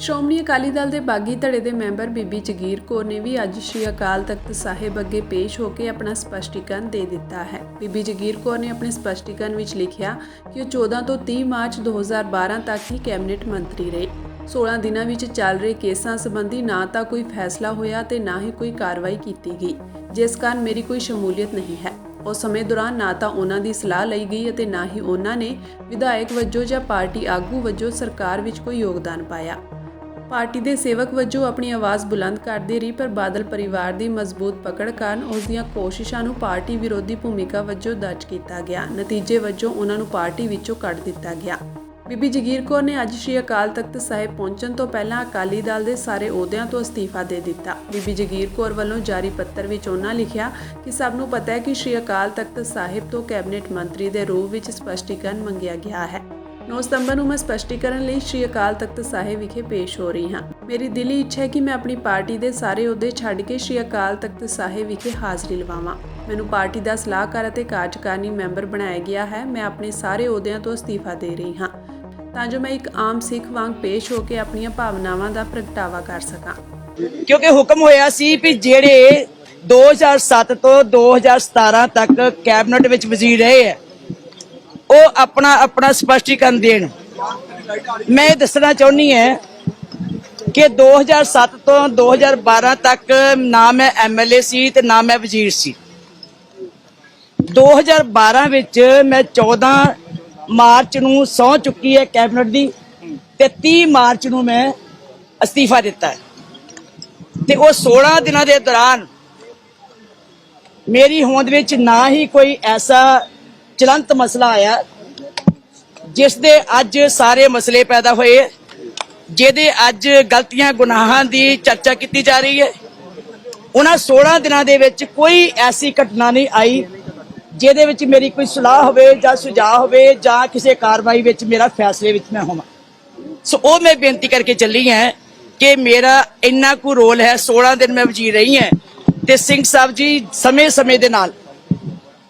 ਸ਼੍ਰੋਮਣੀ ਅਕਾਲੀ ਦਲ ਦੇ ਬਾਗੀ ਧੜੇ ਦੇ ਮੈਂਬਰ ਬੀਬੀ ਜਗੀਰ ਕੌਰ ਨੇ ਵੀ ਅੱਜ ਸ਼੍ਰੀ ਅਕਾਲ ਤਖਤ ਸਾਹਿਬ ਅੱਗੇ ਪੇਸ਼ ਹੋ ਕੇ ਆਪਣਾ ਸਪਸ਼ਟੀਕਰਨ ਦੇ ਦਿੱਤਾ ਹੈ। ਬੀਬੀ ਜਗੀਰ ਕੌਰ ਨੇ ਆਪਣੇ ਸਪਸ਼ਟੀਕਰਨ ਵਿੱਚ ਲਿਖਿਆ ਕਿ ਉਹ 14 ਤੋਂ 30 ਮਾਰਚ 2012 ਤੱਕ ਹੀ ਕੈਬਨਿਟ ਮੰਤਰੀ ਰਹੇ। 16 ਦਿਨਾਂ ਵਿੱਚ ਚੱਲ ਰਹੇ ਕੇਸਾਂ ਸੰਬੰਧੀ ਨਾ ਤਾਂ ਕੋਈ ਫੈਸਲਾ ਹੋਇਆ ਤੇ ਨਾ ਹੀ ਕੋਈ ਕਾਰਵਾਈ ਕੀਤੀ ਗਈ, ਜਿਸ ਕਾਰਨ ਮੇਰੀ ਕੋਈ ਸ਼ਮੂਲੀਅਤ ਨਹੀਂ ਹੈ। ਉਸ ਸਮੇਂ ਦੌਰਾਨ ਨਾ ਤਾਂ ਉਹਨਾਂ ਦੀ ਸਲਾਹ ਲਈ ਗਈ ਅਤੇ ਨਾ ਹੀ ਉਹਨਾਂ ਨੇ ਵਿਧਾਇਕ ਵਜੋਂ ਜਾਂ ਪਾਰਟੀ ਆਗੂ ਵਜੋਂ ਸਰਕਾਰ ਵਿੱਚ ਕੋਈ ਯੋਗਦਾਨ ਪਾਇਆ। ਪਾਰਟੀ ਦੇ ਸੇਵਕ ਵਜੋਂ ਆਪਣੀ ਆਵਾਜ਼ ਬੁਲੰਦ ਕਰਦੀ ਰਹੀ, ਪਰ ਬਾਦਲ ਪਰਿਵਾਰ ਦੀ ਮਜ਼ਬੂਤ ਪਕੜ ਕਾਰਨ ਉਸ ਦੀਆਂ ਕੋਸ਼ਿਸ਼ਾਂ ਨੂੰ ਪਾਰਟੀ ਵਿਰੋਧੀ ਭੂਮਿਕਾ ਵਜੋਂ ਦਰਜ ਕੀਤਾ ਗਿਆ। ਨਤੀਜੇ ਵਜੋਂ ਉਹਨਾਂ ਨੂੰ ਪਾਰਟੀ ਵਿੱਚੋਂ ਕੱਢ ਦਿੱਤਾ ਗਿਆ। ਬੀਬੀ ਜਗੀਰ ਕੌਰ ਨੇ ਅੱਜ ਸ਼੍ਰੀ ਅਕਾਲ ਤਖਤ ਸਾਹਿਬ ਪਹੁੰਚਣ ਤੋਂ ਪਹਿਲਾਂ ਅਕਾਲੀ ਦਲ ਦੇ ਸਾਰੇ ਅਹੁਦਿਆਂ ਤੋਂ ਅਸਤੀਫਾ ਦੇ ਦਿੱਤਾ। ਬੀਬੀ ਜਗੀਰ ਕੌਰ ਵੱਲੋਂ ਜਾਰੀ ਪੱਤਰ ਵਿੱਚ ਉਹਨਾਂ ਲਿਖਿਆ ਕਿ ਸਭ ਨੂੰ ਪਤਾ ਹੈ ਕਿ ਸ਼੍ਰੀ ਅਕਾਲ ਤਖਤ ਸਾਹਿਬ ਤੋਂ ਕੈਬਨਿਟ ਮੰਤਰੀ ਦੇ ਰੂਪ ਵਿੱਚ ਸਪਸ਼ਟੀਕਰਨ ਮੰਗਿਆ ਗਿਆ ਹੈ। 9 ਸਤੰਬਰ ਨੂੰ ਮੈਂ ਸਪਸ਼ਟੀਕਰਨ ਲਈ ਸ਼੍ਰੀ ਅਕਾਲ ਤਖਤ ਸਾਹਿਬ ਵਿਖੇ ਪੇਸ਼ ਹੋ ਰਹੀ ਹਾਂ। ਮੇਰੀ ਦਿਲੀ ਇੱਛਾ ਹੈ ਕਿ ਮੈਂ ਆਪਣੀ ਪਾਰਟੀ ਦੇ ਸਾਰੇ ਅਹੁਦੇ ਛੱਡ ਕੇ ਸ਼੍ਰੀ ਅਕਾਲ ਤਖਤ ਸਾਹਿਬ ਵਿਖੇ ਹਾਜ਼ਰੀ ਲਵਾਵਾਂ। ਮੈਨੂੰ ਪਾਰਟੀ ਦਾ ਸਲਾਹਕਾਰ ਅਤੇ ਕਾਰਜਕਾਰਨੀ ਮੈਂਬਰ ਬਣਾਇਆ ਗਿਆ ਹੈ। ਮੈਂ ਆਪਣੇ ਸਾਰੇ ਅਹੁਦਿਆਂ ਤੋਂ ਅਸਤੀਫਾ ਦੇ ਰਹੀ ਹਾਂ। ਤਾਂ ਜੋ ਮੈਂ ਇੱਕ ਆਮ ਸਿੱਖ ਵਾਂਗ ਪੇਸ਼ ਹੋ ਕੇ ਆਪਣੀਆਂ ਭਾਵਨਾਵਾਂ ਦਾ ਪ੍ਰਗਟਾਵਾ ਕਰ ਸਕਾਂ। ਕਿਉਂਕਿ ਹੁਕਮ ਹੋਇਆ ਸੀ ਵੀ ਜਿਹੜੇ 2007 ਤੋਂ 2017 ਤੱਕ ਕੈਬਨਿਟ ਵਿੱਚ ਵਜ਼ੀਰ ਰਹੇ ਹੈ ਉਹ ਆਪਣਾ ਆਪਣਾ ਸਪਸ਼ਟੀਕਰਨ ਦੇਣ। ਮੈਂ ਇਹ ਦੱਸਣਾ ਚਾਹੁੰਦੀ ਹਾਂ ਕਿ 2007 ਤੋਂ 2012 ਤੱਕ ਨਾ ਮੈਂ ਐਮਐਲਏ ਸੀ ਤੇ ਨਾ ਮੈਂ ਵਜ਼ੀਰ ਸੀ। 2012 ਵਿੱਚ ਮੈਂ 14 ਮਾਰਚ ਨੂੰ ਸਹੁੰ ਚੁੱਕੀ ਹੈ ਕੈਬਨਿਟ ਦੀ ਤੇ 30 ਮਾਰਚ ਨੂੰ ਮੈਂ ਅਸਤੀਫਾ ਦਿੱਤਾ ਹੈ। ਤੇ ਉਹ 16 ਦਿਨਾਂ ਦੇ ਦੌਰਾਨ ਮੇਰੀ ਹੋਂਦ ਵਿੱਚ ਨਾ ਹੀ ਕੋਈ ਐਸਾ ਚਲੰਤ ਮਸਲਾ ਆਇਆ। ਜਿਸ ਦੇ ਅੱਜ ਸਾਰੇ ਮਸਲੇ ਪੈਦਾ ਹੋਏ। ਜਿਹਦੇ ਅੱਜ ਗਲਤੀਆਂ, ਗੁਨਾਹਾਂ ਦੀ ਚਰਚਾ ਕੀਤੀ ਜਾ ਰਹੀ ਹੈ। ਉਹਨਾਂ 16 ਦਿਨਾਂ ਦੇ ਵਿੱਚ ਕੋਈ ਐਸੀ ਘਟਨਾ ਨਹੀਂ ਆਈ, ਜਿਹਦੇ ਵਿੱਚ ਮੇਰੀ ਕੋਈ ਸਲਾਹ ਹੋਵੇ ਜਾਂ ਸੁਝਾਅ ਹੋਵੇ ਜਾਂ ਕਿਸੇ ਕਾਰਵਾਈ ਵਿੱਚ ਮੇਰਾ ਫੈਸਲੇ ਵਿੱਚ ਮੈਂ ਹੋਵਾਂ। ਸੋ ਉਹ ਮੈਂ ਬੇਨਤੀ ਕਰਕੇ ਚੱਲੀ ਹਾਂ ਕਿ ਮੇਰਾ ਇੰਨਾ ਕੁ ਰੋਲ ਹੈ 16 ਦਿਨ ਮੈਂ ਵਜ਼ੀਰ ਰਹੀ ਹਾਂ ਤੇ ਸਿੰਘ ਸਾਹਿਬ ਜੀ ਸਮੇਂ-ਸਮੇਂ ਦੇ ਨਾਲ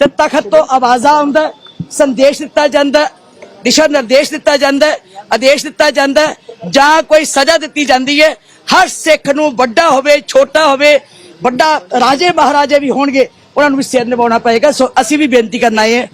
ਤੇ ਤਖਤ ਤੋਂ ਆਵਾਜ਼ਾ ਆਉਂਦਾ ਸੰਦੇਸ਼ ਦਿੱਤਾ ਜਾਂਦਾ ਦਿਸ਼ਾ ਨਿਰਦੇਸ਼ ਦਿੱਤਾ ਜਾਂਦਾ ਆਦੇਸ਼ ਦਿੱਤਾ ਜਾਂਦਾ ਜਾਂ ਕੋਈ ਸਜ਼ਾ ਦਿੱਤੀ ਜਾਂਦੀ ਹੈ, ਹਰ ਸਿੱਖ ਨੂੰ ਵੱਡਾ ਹੋਵੇ, ਛੋਟਾ ਹੋਵੇ, ਵੱਡਾ ਰਾਜੇ ਮਹਾਰਾਜੇ ਵੀ ਹੋਣਗੇ, ਉਹਨਾਂ ਨੂੰ ਵੀ ਸਿਰ ਨਿਭਾਉਣਾ ਪਏਗਾ। ਸੋ ਅਸੀਂ ਵੀ ਬੇਨਤੀ ਕਰਨ ਆਏ ਹਾਂ।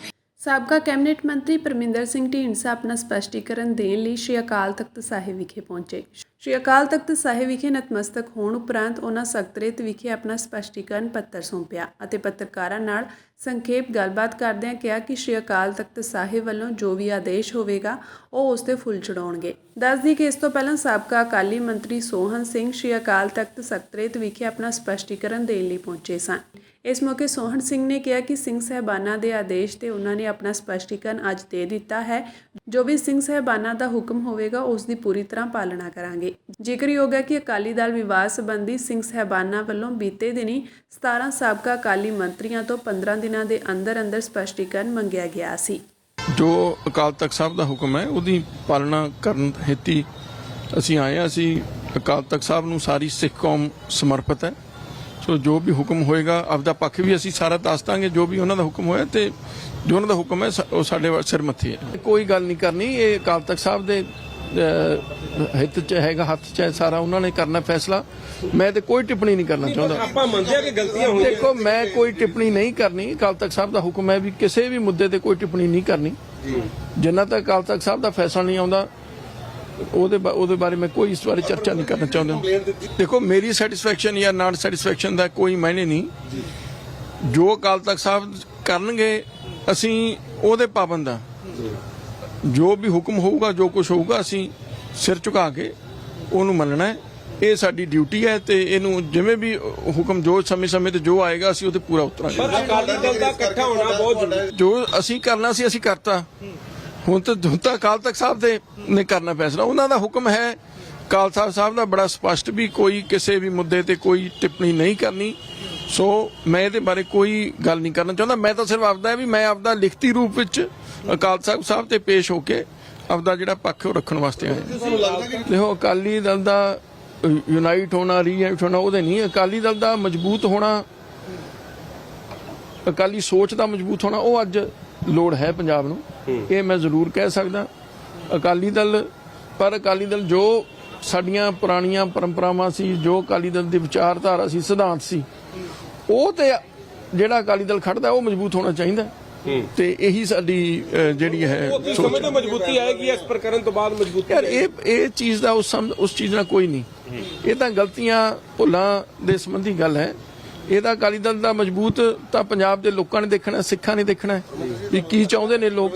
ਸਾਬਕਾ ਕੈਬਨਿਟ ਮੰਤਰੀ ਪਰਮਿੰਦਰ ਸਿੰਘ ਢੀਂਡਸਾ ਆਪਣਾ ਸਪਸ਼ਟੀਕਰਨ ਦੇਣ ਲਈ ਸ਼੍ਰੀ ਅਕਾਲ ਤਖਤ ਸਾਹਿਬ ਵਿਖੇ ਪਹੁੰਚੇ। ਸ਼੍ਰੀ ਅਕਾਲ ਤਖਤ ਸਾਹਿਬ ਵਿਖੇ ਨਤਮਸਤਕ ਹੋਣ ਉਪਰੰਤ ਉਹਨਾਂ ਸਕੱਤਰੇਤ ਵਿਖੇ ਆਪਣਾ ਸਪਸ਼ਟੀਕਰਨ ਪੱਤਰ ਸੌਂਪਿਆ ਅਤੇ ਪੱਤਰਕਾਰਾਂ ਨਾਲ ਸੰਖੇਪ ਗੱਲਬਾਤ ਕਰਦਿਆਂ ਕਿਹਾ ਕਿ ਸ਼੍ਰੀ ਅਕਾਲ ਤਖਤ ਸਾਹਿਬ ਵੱਲੋਂ ਜੋ ਵੀ ਆਦੇਸ਼ ਹੋਵੇਗਾ, ਉਹ ਉਸ ਤੇ ਫੁੱਲ ਚੜਾਉਣਗੇ ਦੱਸਦੀ ਕਿ ਇਸ ਤੋਂ ਪਹਿਲਾਂ ਸਾਬਕਾ ਅਕਾਲੀ ਮੰਤਰੀ ਸੋਹਨ ਸਿੰਘ ਸ਼੍ਰੀ ਅਕਾਲ ਤਖਤ ਸਕੱਤਰੇਤ ਵਿਖੇ ਆਪਣਾ ਸਪਸ਼ਟੀਕਰਨ ਦੇਣ ਲਈ ਪਹੁੰਚੇ ਸਨ। ਇਸ ਮੌਕੇ ਸੋਹਣ ਸਿੰਘ ਨੇ ਕਿਹਾ ਕਿ ਸਿੰਘ ਸਹਿਬਾਨਾਂ ਦੇ ਆਦੇਸ਼ ਤੇ ਉਹਨਾਂ ਨੇ ਆਪਣਾ ਸਪਸ਼ਟੀਕਰਨ ਅੱਜ ਦੇ ਦਿੱਤਾ ਹੈ। ਜੋ ਵੀ ਸਿੰਘ ਸਹਿਬਾਨਾਂ ਦਾ ਹੁਕਮ ਹੋਵੇਗਾ, ਉਸ ਦੀ ਪੂਰੀ ਤਰ੍ਹਾਂ ਪਾਲਣਾ ਕਰਾਂਗੇ। ਜ਼ਿਕਰਯੋਗ ਹੈ ਕਿ ਅਕਾਲੀ ਦਲ ਵਿਵਾਦ ਸੰਬੰਧੀ ਸਿੰਘ ਸਹਿਬਾਨਾਂ ਵੱਲੋਂ ਬੀਤੇ ਦਿਨੀ 17 ਸਾਬਕਾ ਅਕਾਲੀ ਮੰਤਰੀਆਂ ਤੋਂ 15 ਦਿਨਾਂ ਦੇ ਅੰਦਰ ਅੰਦਰ ਸਪਸ਼ਟੀਕਰਨ ਮੰਗਿਆ ਗਿਆ ਸੀ। ਜੋ ਅਕਾਲ ਤਖਤ ਸਾਹਿਬ ਦਾ ਹੁਕਮ ਹੈ, ਉਹਦੀ ਪਾਲਣਾ ਕਰਨ ਹਿੱਤੀ ਅਸੀਂ ਆਏ ਹਾਂ। ਅਸੀਂ ਅਕਾਲ ਤਖਤ ਸਾਹਿਬ ਨੂੰ ਸਾਰੀ ਸਿੱਖ ਕੌਮ ਸਮਰਪਿਤ ਹੈ। ਸੋ ਜੋ ਵੀ ਹੁਕਮ ਹੋਏਗਾ ਆਪਦਾ ਪੱਖ ਵੀ ਅਸੀਂ ਸਾਰਾ ਦੱਸ ਦਾਂਗੇ ਜੋ ਵੀ ਉਹਨਾਂ ਦਾ ਹੁਕਮ ਹੋਇਆ ਤੇ ਜੋ ਉਹਨਾਂ ਦਾ ਹੁਕਮ ਹੈ ਉਹ ਸਾਡੇ ਵੱਲ ਸਿਰ ਮੱਥੇ ਹੈ। ਕੋਈ ਗੱਲ ਨਹੀਂ ਕਰਨੀ ਇਹ ਅਕਾਲ ਤਖਤ ਸਾਹਿਬ ਦੇ ਹਿੱਤ ਚ ਹੈਗਾ ਹੱਥ ਚ ਹੈ ਸਾਰਾ ਉਹਨਾਂ ਨੇ ਕਰਨਾ ਫੈਸਲਾ। ਮੈਂ ਤੇ ਕੋਈ ਟਿੱਪਣੀ ਨਹੀਂ ਕਰਨਾ ਚਾਹੁੰਦਾ। ਆਪਾਂ ਮੰਨਦੇ ਆ ਕਿ ਗਲਤੀਆਂ ਹੋਈਆਂ ਦੇਖੋ ਮੈਂ ਕੋਈ ਟਿੱਪਣੀ ਨਹੀਂ ਕਰਨੀ ਅਕਾਲ ਤਖਤ ਸਾਹਿਬ ਦਾ ਹੁਕਮ ਹੈ ਵੀ ਕਿਸੇ ਵੀ ਮੁੱਦੇ ਤੇ ਕੋਈ ਟਿੱਪਣੀ ਨਹੀਂ ਕਰਨੀ। ਜਿੰਨਾ ਤੱਕ ਅਕਾਲ ਤਖਤ ਸਾਹਿਬ ਦਾ ਫੈਸਲਾ ਨਹੀਂ ਆਉਂਦਾ ਉਹਦੇ ਉਹਦੇ ਬਾਰੇ ਮੈਂ ਕੋਈ ਇਸ ਬਾਰੇ ਚਰਚਾ ਨਹੀਂ ਕਰਨਾ ਚਾਹੁੰਦਾ। ਦੇਖੋ ਮੇਰੀ ਸੈਟੀਸਫੈਕਸ਼ਨ ਜਾਂ ਨਾਟ ਸੈਟੀਸਫੈਕਸ਼ਨ ਦਾ ਕੋਈ ਮਾਇਨੇ ਨਹੀਂ। ਜੋ ਅਕਾਲ ਤਖਤ ਸਾਹਿਬ ਕਰਨਗੇ ਅਸੀਂ ਉਹਦੇ ਪਾਬੰਦ ਹਾਂ। ਜੋ ਵੀ ਹੁਕਮ ਹੋਊਗਾ ਜੋ ਕੁਝ ਹੋਊਗਾ ਅਸੀਂ ਸਿਰ ਝੁਕਾ ਕੇ ਉਹਨੂੰ ਮੰਨਣਾ ਹੈ। ਇਹ ਸਾਡੀ ਡਿਊਟੀ ਹੈ ਤੇ ਇਹਨੂੰ ਜਿਵੇਂ ਵੀ ਹੁਕਮ ਜੋ ਸਮੇਂ-ਸਮੇਂ ਤੇ ਜੋ ਆਏਗਾ ਅਸੀਂ ਉਹਤੇ ਪੂਰਾ ਉਤਰਾਂਗੇ। ਪਰ ਅਕਾਲੀ ਦਲ ਦਾ ਇਕੱਠਾ ਹੋਣਾ ਬਹੁਤ ਜ਼ਰੂਰੀ ਜੋ ਅਸੀਂ ਕਰਨਾ ਸੀ ਅਸੀਂ ਕਰਤਾ। ਹੁਣ ਤਾਂ ਹੁਣ ਤਾਂ ਅਕਾਲ ਤਖਤ ਸਾਹਿਬ ਦੇ ਨੇ ਕਰਨਾ ਫੈਸਲਾ। ਉਹਨਾਂ ਦਾ ਹੁਕਮ ਹੈ, ਅਕਾਲ ਤਖਤ ਸਾਹਿਬ ਦਾ ਬੜਾ ਸਪਸ਼ਟ ਵੀ ਕੋਈ ਕਿਸੇ ਵੀ ਮੁੱਦੇ ਤੇ ਕੋਈ ਟਿੱਪਣੀ ਨਹੀਂ ਕਰਨੀ। ਸੋ ਮੈਂ ਇਹਦੇ ਬਾਰੇ ਕੋਈ ਗੱਲ ਨਹੀਂ ਕਰਨਾ ਚਾਹੁੰਦਾ। ਮੈਂ ਤਾਂ ਸਿਰਫ ਆਪਦਾ ਹੈ ਵੀ ਮੈਂ ਆਪਦਾ ਲਿਖਤੀ ਰੂਪ ਵਿੱਚ ਅਕਾਲ ਸਾਹਿਬ ਸਾਹਿਬ ਤੇ ਪੇਸ਼ ਹੋ ਕੇ ਆਪਦਾ ਜਿਹੜਾ ਪੱਖ ਉਹ ਰੱਖਣ ਵਾਸਤੇ ਆਇਆ। ਦੇਖੋ, ਅਕਾਲੀ ਦਲ ਦਾ ਯੂਨਾਈਟ ਹੋਣਾ ਰੀਯੂਨਾਈਟ ਹੋਣਾ, ਉਹਦੇ ਨਹੀਂ। ਅਕਾਲੀ ਦਲ ਦਾ ਮਜ਼ਬੂਤ ਹੋਣਾ, ਅਕਾਲੀ ਸੋਚ ਦਾ ਮਜ਼ਬੂਤ ਹੋਣਾ, ਉਹ ਅੱਜ ਲੋੜ ਹੈ ਪੰਜਾਬ ਨੂੰ। ਇਹ ਮੈਂ ਜ਼ਰੂਰ ਕਹਿ ਸਕਦਾ। ਅਕਾਲੀ ਦਲ ਪਰ ਅਕਾਲੀ ਦਲ ਜੋ ਸਾਡੀਆਂ ਪੁਰਾਣੀਆਂ ਪਰੰਪਰਾਵਾਂ ਸੀ ਜੋ ਅਕਾਲੀ ਦਲ ਦੀ ਵਿਚਾਰਧਾਰਾ ਸੀ ਸਿਧਾਂਤ ਸੀ ਉਹ ਤੇ ਜਿਹੜਾ ਅਕਾਲੀ ਦਲ ਖੜਦਾ ਉਹ ਮਜ਼ਬੂਤ ਹੋਣਾ ਚਾਹੀਦਾ। ਤੇ ਇਹੀ ਸਾਡੀ ਜਿਹੜੀ ਹੈ ਤੋਂ ਮਜ਼ਬੂਤੀ ਆਏਗੀ ਇਸ ਪ੍ਰਕਰਨ ਤੋਂ ਬਾਅਦ ਮਜ਼ਬੂਤੀ ਯਾਰ ਇਹ ਇਹ ਚੀਜ਼ ਦਾ ਉਸ ਉਸ ਚੀਜ਼ ਨਾਲ ਕੋਈ ਨਹੀਂ। ਇਹ ਤਾਂ ਗਲਤੀਆਂ ਭੁੱਲਾਂ ਦੇ ਸੰਬੰਧੀ ਗੱਲ ਹੈ। ਇਹਦਾ ਅਕਾਲੀ ਦਲ ਦਾ ਮਜ਼ਬੂਤ ਤਾਂ ਪੰਜਾਬ ਦੇ ਲੋਕਾਂ ਨੇ ਦੇਖਣਾ ਸਿੱਖਾਂ ਨੇ ਦੇਖਣਾ ਵੀ ਕੀ ਚਾਹੁੰਦੇ ਨੇ ਲੋਕ।